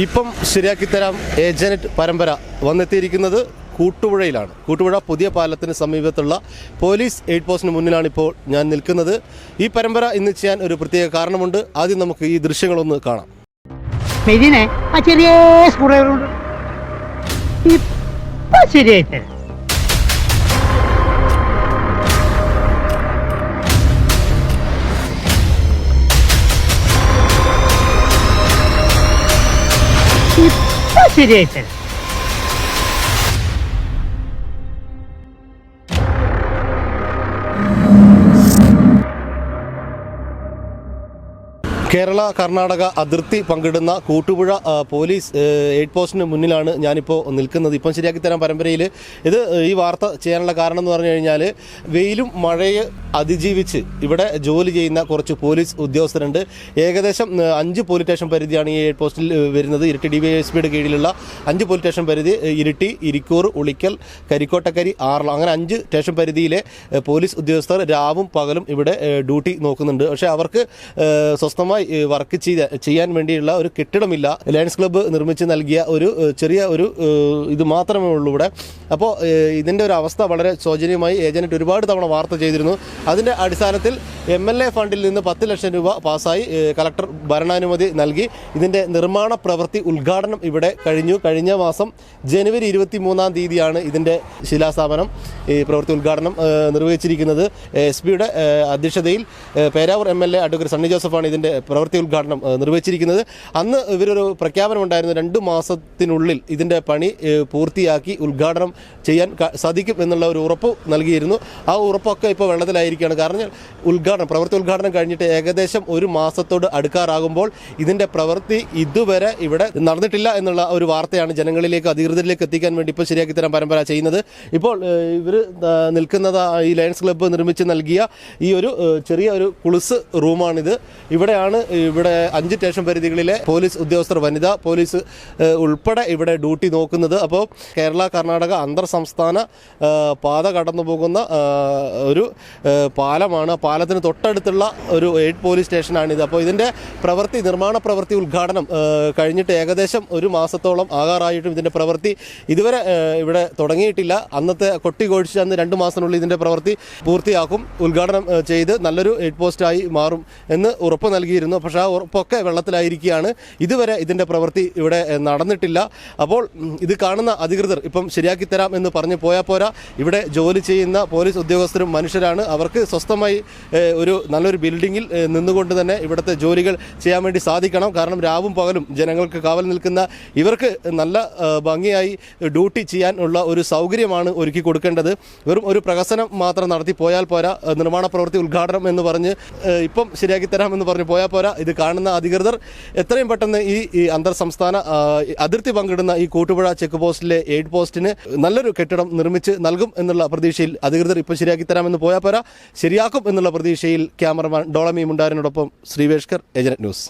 ഇപ്പം ശരിയാക്കി തരാം ഏജനറ്റ് പരമ്പര. വന്നെത്തിയിരിക്കുന്നത് കൂട്ടുപുഴയിലാണ്. കൂട്ടുപുഴ പുതിയ പാലത്തിന് സമീപത്തുള്ള പോലീസ് എയ്ഡ് പോസ്റ്റിന് മുന്നിലാണ് ഇപ്പോൾ ഞാൻ നിൽക്കുന്നത്. ഈ പരമ്പര ഇന്ന് ചെയ്യാൻ ഒരു പ്രത്യേക കാരണമുണ്ട്. ആദ്യം നമുക്ക് ഈ ദൃശ്യങ്ങളൊന്ന് കാണാം. ചെറിയ ശരിയായി തരാം. ഇപ്പൊ ശരിയായി തരാം കേരള കർണാടക അതിർത്തി പങ്കിടുന്ന കൂട്ടുപുഴ പോലീസ് എയ്ഡ് പോസ്റ്റിന് മുന്നിലാണ് ഞാനിപ്പോൾ നിൽക്കുന്നത്. ഇപ്പം ശരിയാക്കി തരാം പരമ്പരയിൽ ഇത് ഈ വാർത്ത ചെയ്യാനുള്ള കാരണം എന്ന് പറഞ്ഞു കഴിഞ്ഞാൽ വെയിലും മഴയെ അതിജീവിച്ച് ഇവിടെ ജോലി ചെയ്യുന്ന കുറച്ച് പോലീസ് ഉദ്യോഗസ്ഥരുണ്ട്. ഏകദേശം അഞ്ച് പോലീസ് സ്റ്റേഷൻ പരിധിയാണ് ഈ എയ്ഡ് പോസ്റ്റിൽ വരുന്നത്. ഇരിട്ടി ഡി വൈ എസ് പിയുടെ കീഴിലുള്ള അഞ്ച് പോലീസ് സ്റ്റേഷൻ പരിധി ഇരിട്ടി ഇരിക്കൂർ ഉളിക്കൽ കരിക്കോട്ടക്കരി ആറളം. അങ്ങനെ അഞ്ച് സ്റ്റേഷൻ പരിധിയിലെ പോലീസ് ഉദ്യോഗസ്ഥർ രാവും പകലും ഇവിടെ ഡ്യൂട്ടി നോക്കുന്നുണ്ട്. പക്ഷേ അവർക്ക് സ്വസ്ഥമായി ഏ, വർക്ക് ചെയ്ത ചെയ്യാൻ വേണ്ടിയുള്ള ഒരു കെട്ടിടമില്ല. ലയൺസ് ക്ലബ്ബ് നിർമ്മിച്ച് നൽകിയ ഒരു ചെറിയ ഒരു ഇത് മാത്രമേ ഉള്ളൂ ഇവിടെ. അപ്പോൾ ഇതിന്റെ ഒരു അവസ്ഥ വളരെ ശോചനീയമായി. ഏജന്റ് ഒരുപാട് തവണ വാർത്ത ചെയ്തിരുന്നു. അതിന്റെ അടിസ്ഥാനത്തിൽ എം എൽ എ ഫണ്ടിൽ നിന്ന് പത്ത് ലക്ഷം രൂപ പാസ്സായി കലക്ടർ ഭരണാനുമതി നൽകി. ഇതിന്റെ നിർമ്മാണ പ്രവൃത്തി ഉദ്ഘാടനം ഇവിടെ കഴിഞ്ഞു. കഴിഞ്ഞ മാസം ജനുവരി ഇരുപത്തി മൂന്നാം തീയതിയാണ് ഇതിന്റെ ശിലാസ്ഥാപനം ഈ പ്രവൃത്തി ഉദ്ഘാടനം നിർവഹിച്ചിരിക്കുന്നത്. എസ് പിയുടെ അധ്യക്ഷതയിൽ Peravoor M L A advocate Sunny ജോസഫാണ് ഇതിന്റെ പ്രവൃത്തി ഉദ്ഘാടനം നിർവഹിച്ചിരിക്കുന്നത്. അന്ന് ഇവരൊരു പ്രഖ്യാപനം ഉണ്ടായിരുന്നു. രണ്ട് മാസത്തിനുള്ളിൽ ഇതിന്റെ പണി പൂർത്തിയാക്കി ഉദ്ഘാടനം ചെയ്യാൻ സാധിക്കും എന്നുള്ള ഒരു ഉറപ്പ് നൽകിയിരുന്നു. ആ ഉറപ്പൊക്കെ ഇപ്പോൾ വെള്ളത്തിലായിരിക്കുകയാണ്. കാരണം ഉദ്ഘാടനം പ്രവൃത്തി ഉദ്ഘാടനം കഴിഞ്ഞിട്ട് ഏകദേശം ഒരു മാസത്തോട് അടുക്കാറാകുമ്പോൾ ഇതിന്റെ പ്രവൃത്തി ഇതുവരെ ഇവിടെ നടന്നിട്ടില്ല എന്നുള്ള ഒരു വാർത്തയാണ് ജനങ്ങളിലേക്ക് അധികൃതരിലേക്ക് എത്തിക്കാൻ വേണ്ടി ഇപ്പോൾ ശരിയാക്കി തരാൻ പരമ്പര ചെയ്യുന്നത്. ഇപ്പോൾ ഇവർ നിൽക്കുന്നത് ഈ ലയൺസ് ക്ലബ്ബ് നിർമ്മിച്ച് നൽകിയ ഈ ഒരു ചെറിയ ഒരു കുളിസ് റൂമാണിത്. ഇവിടെയാണ് ഇവിടെ അഞ്ച് സ്റ്റേഷൻ പരിധികളിലെ പോലീസ് ഉദ്യോഗസ്ഥർ വനിത പോലീസ് ഉൾപ്പെടെ ഇവിടെ ഡ്യൂട്ടി നോക്കുന്നത്. അപ്പോൾ കേരള കർണാടക അന്തർ സംസ്ഥാന പാത കടന്നു പോകുന്ന ഒരു പാലമാണ്. പാലത്തിന് തൊട്ടടുത്തുള്ള ഒരു എയ്ഡ് പോലീസ് സ്റ്റേഷനാണിത്. അപ്പോൾ ഇതിന്റെ പ്രവൃത്തി നിർമ്മാണ പ്രവൃത്തി ഉദ്ഘാടനം കഴിഞ്ഞിട്ട് ഏകദേശം ഒരു മാസത്തോളം ആകാറായിട്ടും ഇതിന്റെ പ്രവൃത്തി ഇതുവരെ ഇവിടെ തുടങ്ങിയിട്ടില്ല. അന്നത്തെ കൊട്ടി കോഴിച്ച് അന്ന് രണ്ട് മാസത്തിനുള്ളിൽ ഇതിന്റെ പ്രവൃത്തി പൂർത്തിയാക്കും. ഉദ്ഘാടനം ചെയ്ത് നല്ലൊരു എയ്ഡ് പോസ്റ്റായി മാറും എന്ന് ഉറപ്പ് നൽകിയിരുന്നു. പക്ഷേ ആ ഉറപ്പൊക്കെ വെള്ളത്തിലായിരിക്കുകയാണ്. ഇതുവരെ ഇതിന്റെ പ്രവൃത്തി ഇവിടെ നടന്നിട്ടില്ല. അപ്പോൾ ഇത് കാണുന്ന അധികൃതർ ഇപ്പം ശരിയാക്കി തരാം എന്ന് പറഞ്ഞു പോയാൽ പോരാ. ഇവിടെ ജോലി ചെയ്യുന്ന പോലീസ് ഉദ്യോഗസ്ഥരും മനുഷ്യരാണ്. അവർക്ക് സ്വസ്ഥമായി ഒരു നല്ലൊരു ബിൽഡിങ്ങിൽ നിന്നുകൊണ്ട് തന്നെ ഇവിടുത്തെ ജോലികൾ ചെയ്യാൻ വേണ്ടി സാധിക്കണം. കാരണം രാവും പകലും ജനങ്ങൾക്ക് കാവൽ നിൽക്കുന്ന ഇവർക്ക് നല്ല ഭംഗിയായി ഡ്യൂട്ടി ചെയ്യാൻ ഉള്ള ഒരു സൗകര്യമാണ് ഒരുക്കി കൊടുക്കേണ്ടത്. വെറും ഒരു പ്രകസനം മാത്രം നടത്തി പോയാൽ പോരാ. നിർമ്മാണ പ്രവൃത്തി ഉദ്ഘാടനം എന്ന് പറഞ്ഞ് ഇപ്പം ശരിയാക്കി തരാമെന്ന് പറഞ്ഞ് പോയാൽ പോരാ. ഇത് കാണുന്ന അധികൃതർ എത്രയും പെട്ടെന്ന് ഈ ഈ അന്തർ സംസ്ഥാന അതിർത്തി പങ്കിടുന്ന ഈ കൂട്ടുപുഴ ചെക്ക് പോസ്റ്റിലെ എയ്ഡ് പോസ്റ്റിന് നല്ലൊരു കെട്ടിടം നിർമ്മിച്ച് നൽകും എന്നുള്ള പ്രതീക്ഷയിൽ അധികൃതർ ഇപ്പം ശരിയാക്കി തരാമെന്ന് പോയാൽ പോരാ. ശരിയാക്കും എന്നുള്ള പ്രതീക്ഷയിൽ ക്യാമറമാൻ ഡോളമി മുണ്ടാരനോടൊപ്പം ശ്രീവേഷ്കർ ഏജന്റ് ന്യൂസ്.